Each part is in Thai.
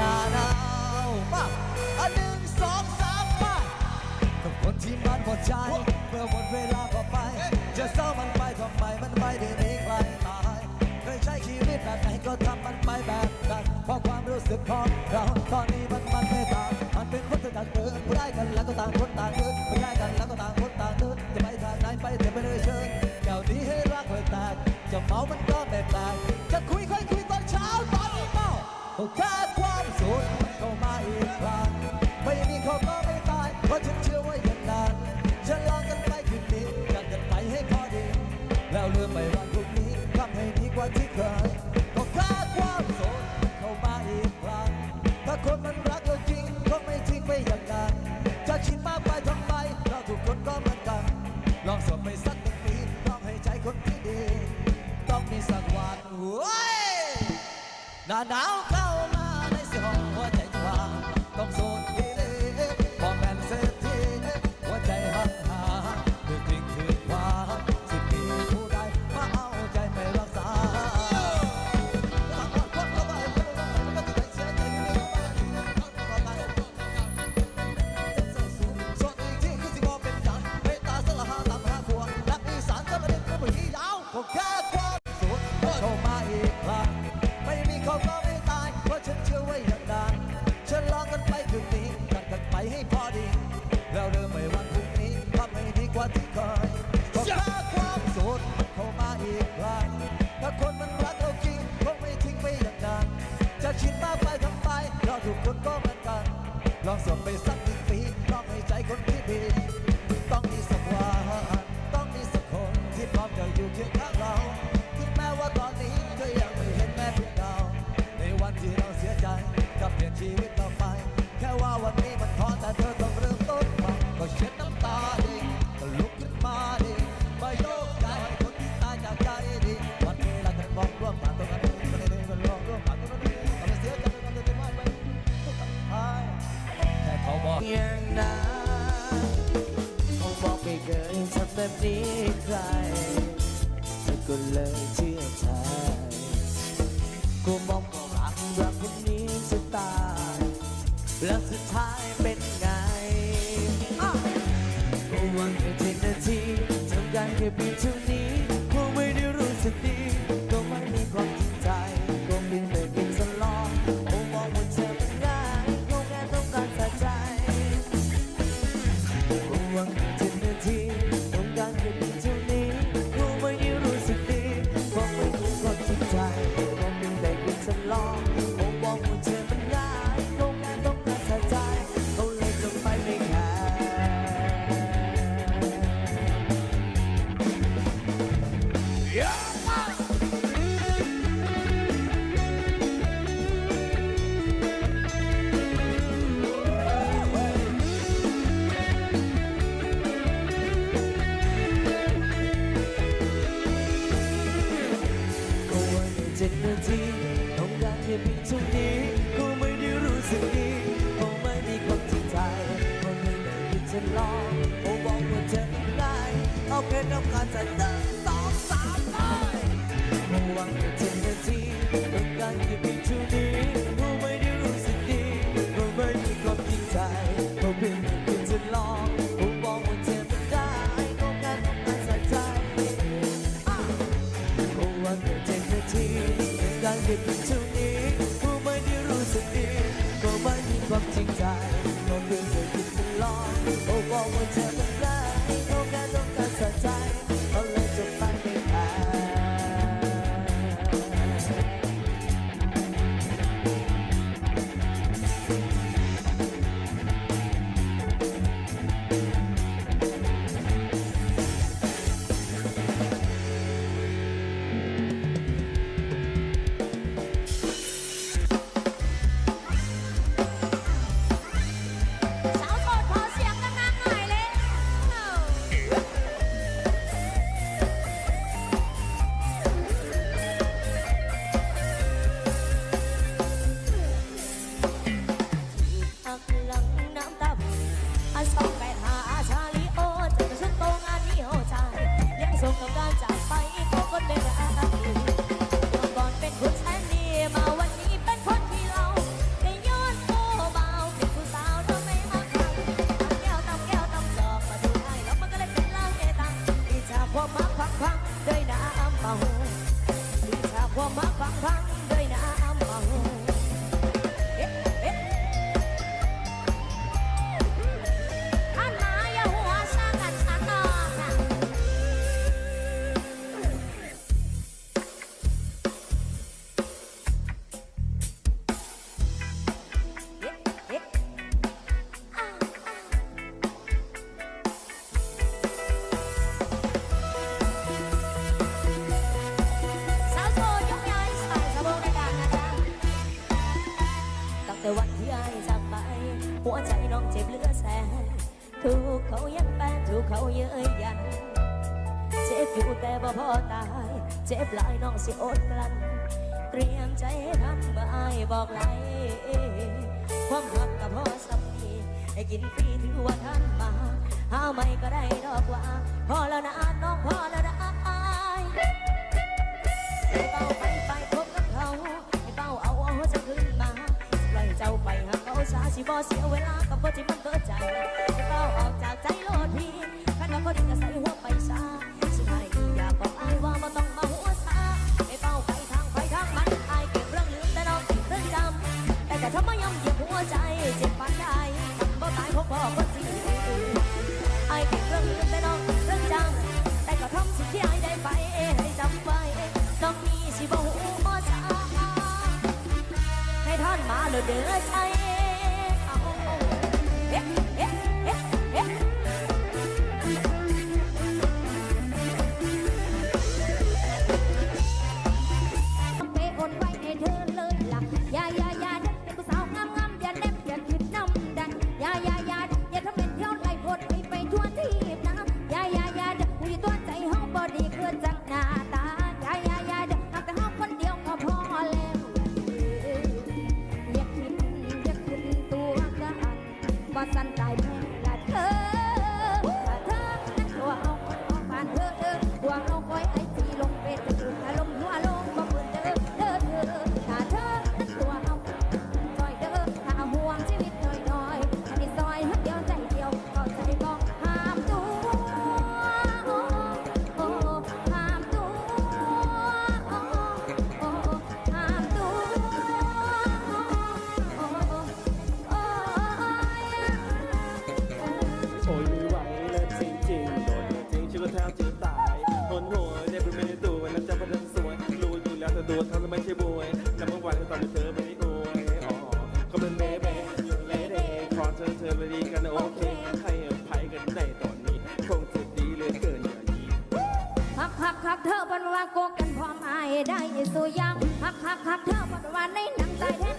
ดาดาวมาอันหนึ่งสองสามมากับคนที่มันพอใจเมื่อหมดเวลาก็ไป จะเศร้ามันไปทำไมมันไปเด้หนีใครตายเคยใช้ชีวิตแบบไหนก็ทำมันไปแบบนั้นเพราะความรู้สึกของเราตอนนี้มันมันไม่ต่างมันเป็นคนต่างเดินได้กันแล้วก็ต่างคนต่างเดินไม่ได้กันแล้วก็ต่างคนต่างเดินจะไปทางไหนไปแต่ไม่ได้เชิญเก่านี้ให้รักเธอแตกจะเมามันก็ chờ ลือสุดท้ายเป็นไงหวังแค่เจ็ดนาทีทำกันแค่ปีเท่านี้คงไม่ได้รู้สึกดี give me to me. หัวใจน้องเจ็บเหลือแสนถูกเขายังแปนถูกเขาเย้ยยัน เจ็บอยู่แต่บ่พอตาย เจ็บหลายน้องสิอดกลั้นเตรียมใจทันบ่อายบอกไหลความหักกับพ่อสัมผีได้กินฟรีถือว่าท่านมาหาไม่ก็ได้ดอกว่า พอแล้วนะน้องพอแล้วนะอายเบา สิบ่เสียเวลากับคนที่มันเกิดใจจะเฝ้าออกจากใจโลดพี่ถ้ากับบ่ดีก็ใส่หัวไปซะสุดท้ายอยากบอกอายว่าบ่ต้องมาหัวซาไม่เฝ้าไปทางไปทางมันอายเก็บเรื่องลืมแต่น้องเก็บรื่องจำแต่แต่ทำไมยังเหยียบหัวใจเจ็บปานใดมับ่ตายเพราะบ่คนสิอายเก็บเรื่องลืมแต่น้องเก็บจำแต่ก็ทำสิ่งที่อได้ไปให้จำไว้น้องมีสิบ่หัวซาให้ท่านมาเลยเด้อใจ ว่าโกกันพร้อมอาได้สุยังฮักฮักฮักเธอบอกว่าในหนังใจแท้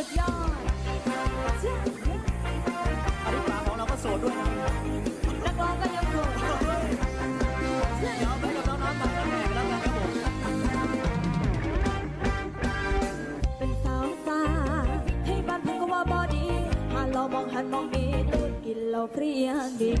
ุดยอดอันนี้ปลาของเราก็โสดด้วยนะนักร้องก็ยังโสดเดี๋ยวไปกับน้องๆไปกันเลยแล้วกันครับผม เป็นสาวสาให้บ้านเพิ่งกว่าบอดีหาเรามองหันมองมีตูนกินเราเพลียดี